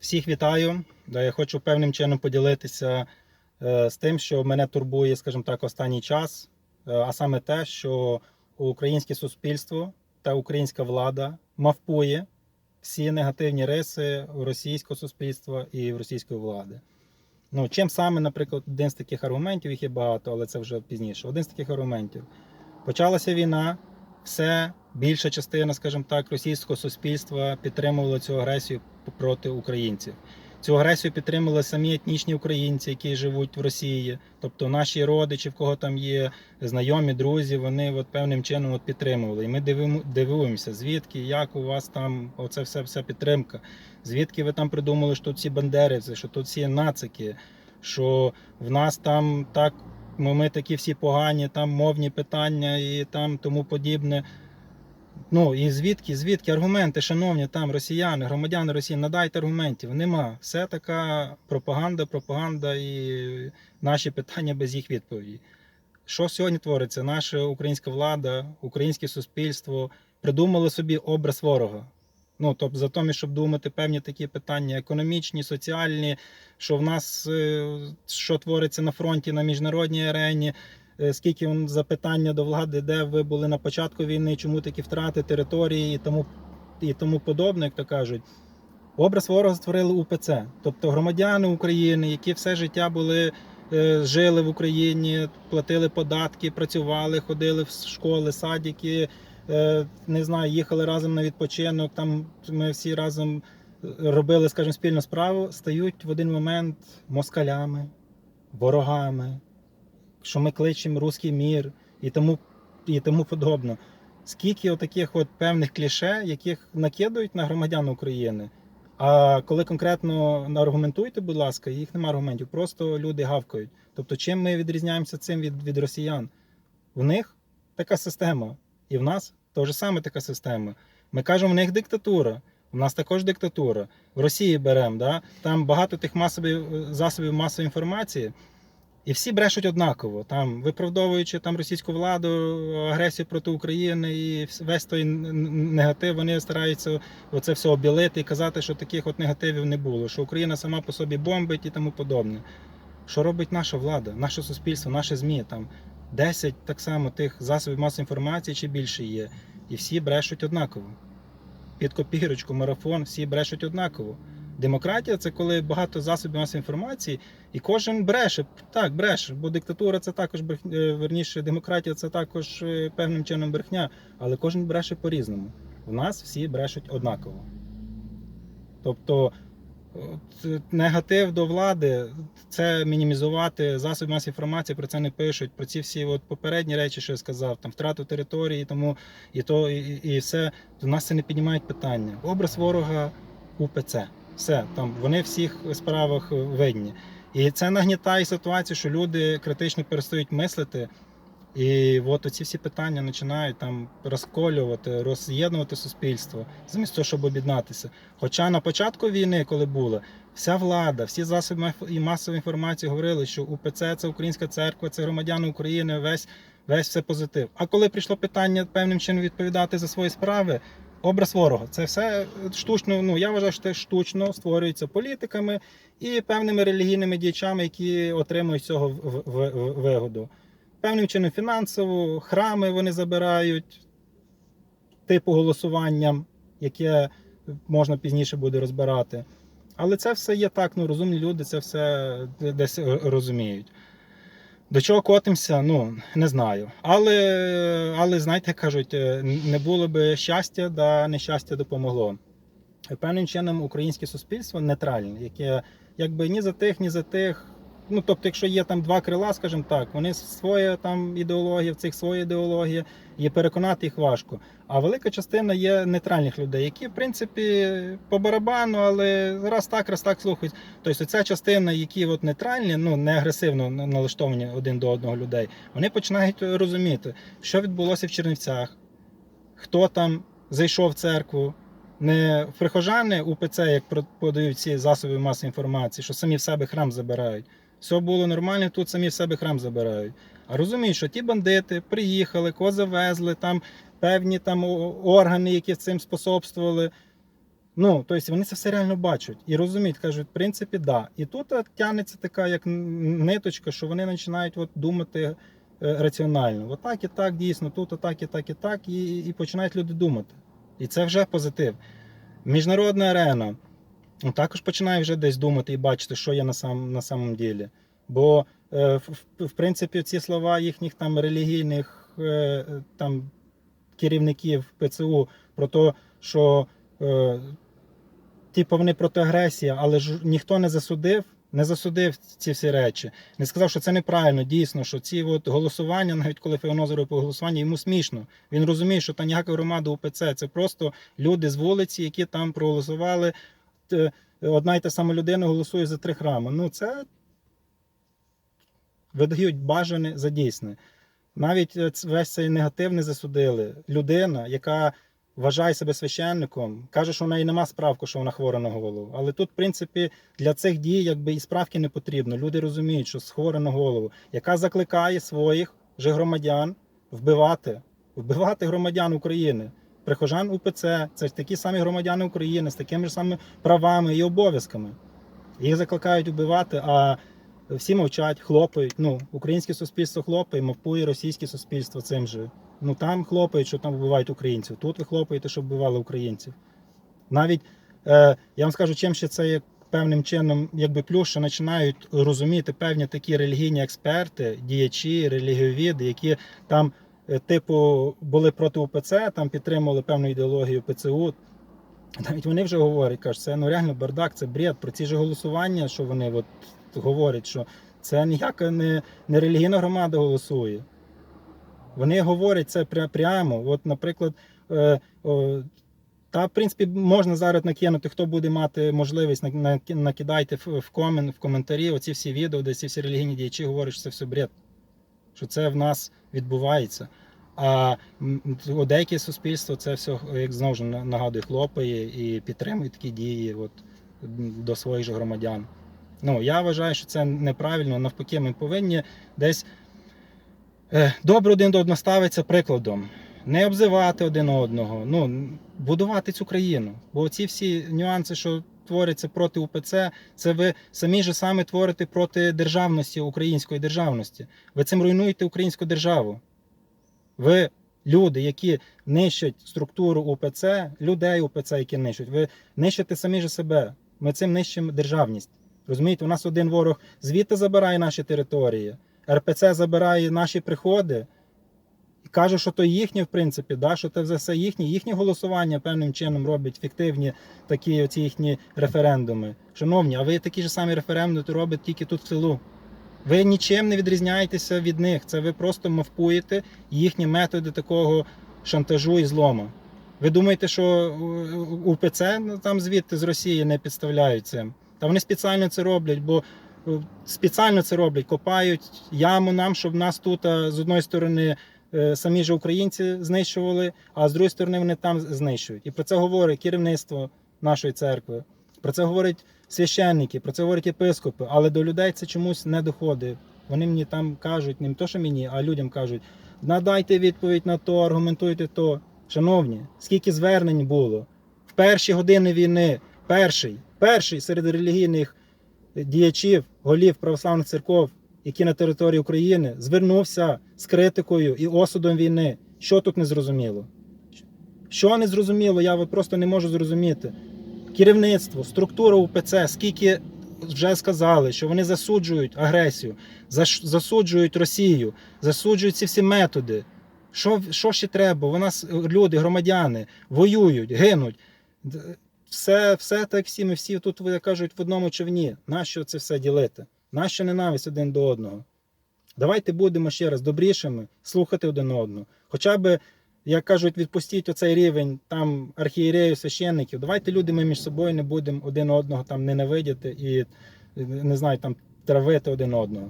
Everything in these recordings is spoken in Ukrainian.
Всіх вітаю. Я хочу певним чином поділитися е, з тим, що мене турбує, скажімо так, останній час, Е, а саме те, що українське суспільство та українська влада мавпує всі негативні риси російського суспільства і російської влади. Ну, чим саме, наприклад, один з таких аргументів, їх є багато, але це вже пізніше. Один з таких аргументів. Почалася війна, все більша частина, скажімо так, російського суспільства підтримувала цю агресію проти українців. Цю агресію підтримували самі етнічні українці, які живуть в Росії, тобто наші родичі, в кого там є знайомі, друзі, вони от певним чином от підтримували. І ми дивуємося, звідки, як у вас там оце все, вся підтримка. Звідки ви там придумали, що тут всі бандерівці, що тут всі нацики, що в нас там так, ми такі всі погані, там мовні питання і там тому подібне. Ну і звідки, звідки аргументи, шановні там росіяни, громадяни Росії, надайте аргументів. Нема. Все така пропаганда, пропаганда і наші питання без їх відповіді. Що сьогодні твориться? Наша українська влада, українське суспільство придумали собі образ ворога. Ну, тобто, за тому, щоб думати певні такі питання економічні, соціальні, що в нас е, що твориться на фронті, на міжнародній арені, скільки запитання до влади, де ви були на початку війни, чому такі втрати території і тому, і тому подобне, як то кажуть. Образ ворога створили УПЦ, тобто громадяни України, які все життя були, е, жили в Україні, платили податки, працювали, ходили в школи, садики, е, не знаю, їхали разом на відпочинок. Там ми всі разом е, робили, скажімо, спільну справу, стають в один момент москалями, ворогами, що ми кличемо руський мір і тому, і тому подобно. Скільки отаких от певних кліше, яких накидують на громадян України. А коли конкретно аргументуйте, будь ласка, їх немає аргументів, просто люди гавкають. Тобто, чим ми відрізняємося цим від, від росіян? В них така система, і в нас теж саме така система. Ми кажемо, в них диктатура. У нас також диктатура. В Росії беремо, да? там багато тих масових засобів масової інформації, і всі брешуть однаково, там виправдовуючи там російську владу, агресію проти України і весь той негатив, вони стараються оце все обілити і казати, що таких от негативів не було, що Україна сама по собі бомбить і тому подобне. Що робить наша влада, наше суспільство, наші ЗМІ? Там 10 так само тих засобів масової інформації чи більше є. І всі брешуть однаково. Під копірочку, марафон, всі брешуть однаково. Демократія це коли багато засобів масової інформації, і кожен бреше. Так, бреше, бо диктатура це також брехня, е, верніше, демократія це також е, певним чином брехня, але кожен бреше по-різному. У нас всі брешуть однаково. Тобто е, негатив до влади це мінімізувати засоби масової інформації, про це не пишуть. Про ці всі от попередні речі, що я сказав, там втрату території, тому і то, і, і все. До нас це не піднімають питання. Образ ворога УПЦ. Все, там вони всіх справах видні. І це нагнітає ситуацію, що люди критично перестають мислити. І от оці всі питання починають там розколювати, роз'єднувати суспільство, замість того, щоб об'єднатися. Хоча на початку війни, коли було, вся влада, всі засоби і масової інформації говорили, що УПЦ це Українська церква, це громадяни України, весь, весь все позитив. А коли прийшло питання певним чином відповідати за свої справи, образ ворога, це все штучно. Ну я вважаю, що це штучно створюється політиками і певними релігійними діячами, які отримують з цього в- в- в- вигоду. Певним чином фінансово, храми вони забирають, типу голосуванням, яке можна пізніше буде розбирати. Але це все є так, ну розумні люди це все десь розуміють. До чого котимося, ну не знаю. Але, але знаєте, кажуть, е, не було би щастя, да нещастя допомогло. Певним чином українське суспільство нейтральне, яке якби ні за тих, ні за тих. Ну, тобто, якщо є там два крила, скажімо так, вони своя там ідеологія, в цих своя ідеологія, і переконати їх важко. А велика частина є нейтральних людей, які, в принципі, по барабану, але раз так, раз так слухають. Тобто, ця частина, які от нейтральні, ну не агресивно налаштовані один до одного людей, вони починають розуміти, що відбулося в Чернівцях, хто там зайшов в церкву. Не прихожани УПЦ, як подають ці засоби масової інформації, що самі в себе храм забирають. Все було нормально, тут самі в себе храм забирають. А розуміють, що ті бандити приїхали, кого завезли, там певні там органи, які цим способствували. Ну, тобто вони це все реально бачать і розуміють, кажуть, в принципі, да. І тут тягнеться така як ниточка, що вони починають от думати е, раціонально. Отак і так, дійсно, тут отак і так і так, і, і починають люди думати. І це вже позитив. Міжнародна арена також починає вже десь думати і бачити, що є на, сам, на самом ділі. Бо, е, в, принципі, ці слова їхніх там релігійних е, там, керівників ПЦУ про те, що е, типу вони проти агресії, але ж ніхто не засудив. Не засудив ці всі речі, не сказав, що це неправильно. Дійсно, що ці от голосування, навіть коли Феоноза робив голосування, йому смішно. Він розуміє, що та ніяка громада УПЦ, це просто люди з вулиці, які там проголосували. Т- Одна й та сама людина голосує за три храми. Ну це видають бажане за дійсне. Навіть е, весь цей негатив не засудили. Людина, яка вважає себе священником, каже, що в неї нема справку, що вона хвора на голову. Але тут, в принципі, для цих дій якби і справки не потрібно. Люди розуміють, що хвора на голову, яка закликає своїх же громадян вбивати, вбивати громадян України. Прихожан УПЦ це такі самі громадяни України з такими ж самими правами і обов'язками. Їх закликають вбивати, а всі мовчать, хлопають. Ну, українське суспільство хлопає, мовпує російське суспільство цим же. Ну там хлопають, що там вбивають українців. Тут ви хлопаєте, що вбивали українців. Навіть е, я вам скажу, чим ще це є певним чином, якби плюс, що починають розуміти певні такі релігійні експерти, діячі, релігіовіди, які там, типу, були проти УПЦ, там підтримували певну ідеологію ПЦУ. Навіть вони вже говорять, кажуть, це ну реально бардак, це бред. Про ці ж голосування, що вони от говорять, що це ніяка не, не релігійна громада голосує. Вони говорять це пря- прямо. От, наприклад, е, о, та, в принципі, можна зараз накинути, хто буде мати можливість, на- на- накидайте в, комен, в коментарі оці всі відео, де ці всі релігійні діячі говорять, що це все бред, що це в нас відбувається. А деяке суспільство це все, як знову ж на- нагадую, хлопає і підтримує такі дії от, до своїх же громадян. Ну, я вважаю, що це неправильно. Навпаки, ми повинні десь е, добре один до одного ставитися прикладом. Не обзивати один одного, ну, будувати цю країну. Бо ці всі нюанси, що творяться проти УПЦ, це ви самі ж саме творите проти державності, української державності. Ви цим руйнуєте українську державу. Ви люди, які нищать структуру УПЦ, людей УПЦ, які нищать, ви нищите самі ж себе. Ми цим нищимо державність. Розумієте, у нас один ворог звідти забирає наші території, РПЦ забирає наші приходи. Каже, що то їхнє, в принципі, да, що це все їхнє, їхнє голосування певним чином робить фіктивні такі оці їхні референдуми. Шановні, а ви такі ж самі референдуми робите тільки тут в селу. Ви нічим не відрізняєтеся від них. Це ви просто мавпуєте їхні методи такого шантажу і злому. Ви думаєте, що е, УПЦ ну, там звідти з Росії не підставляють цим? Та вони спеціально це роблять, бо е, спеціально це роблять, копають яму нам, щоб нас тут з одної сторони е, самі ж українці знищували, а з другої сторони вони там знищують. І про це говорить керівництво нашої церкви. Про це говорять священники, про це говорять єпископи, але до людей це чомусь не доходить. Вони мені там кажуть, не то, що мені, а людям кажуть: надайте відповідь на то, аргументуйте то. Шановні, скільки звернень було в перші години війни, перший, перший серед релігійних діячів, голів православних церков, які на території України, звернувся з критикою і осудом війни. Що тут не зрозуміло? Що не зрозуміло, я просто не можу зрозуміти. Керівництво, структура УПЦ, скільки вже сказали, що вони засуджують агресію, засуджують Росію, засуджують ці всі методи. Що, що ще треба? У нас люди, громадяни, воюють, гинуть. Все, все так всі, ми всі тут кажуть в одному човні. Нащо це все ділити? Нащо ненависть один до одного? Давайте будемо ще раз добрішими, слухати один одного. Хоча б, як кажуть, відпустіть оцей рівень там архієреїв, священників. Давайте люди ми між собою не будемо один одного там ненавидіти і не знаю, там травити один одного.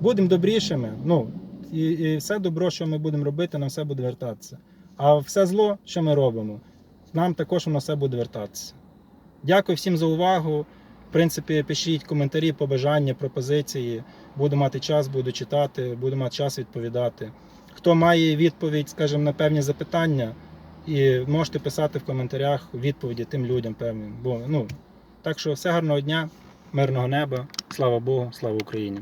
Будемо добрішими. Ну, і, і все добро, що ми будемо робити, нам все буде вертатися. А все зло, що ми робимо, нам також воно все буде вертатися. Дякую всім за увагу. В принципі, пишіть коментарі, побажання, пропозиції. Буду мати час, буду читати, буду мати час відповідати. Хто має відповідь, скажімо, на певні запитання, І можете писати в коментарях відповіді тим людям певним. Бо ну так що все гарного дня, мирного неба, слава Богу, слава Україні.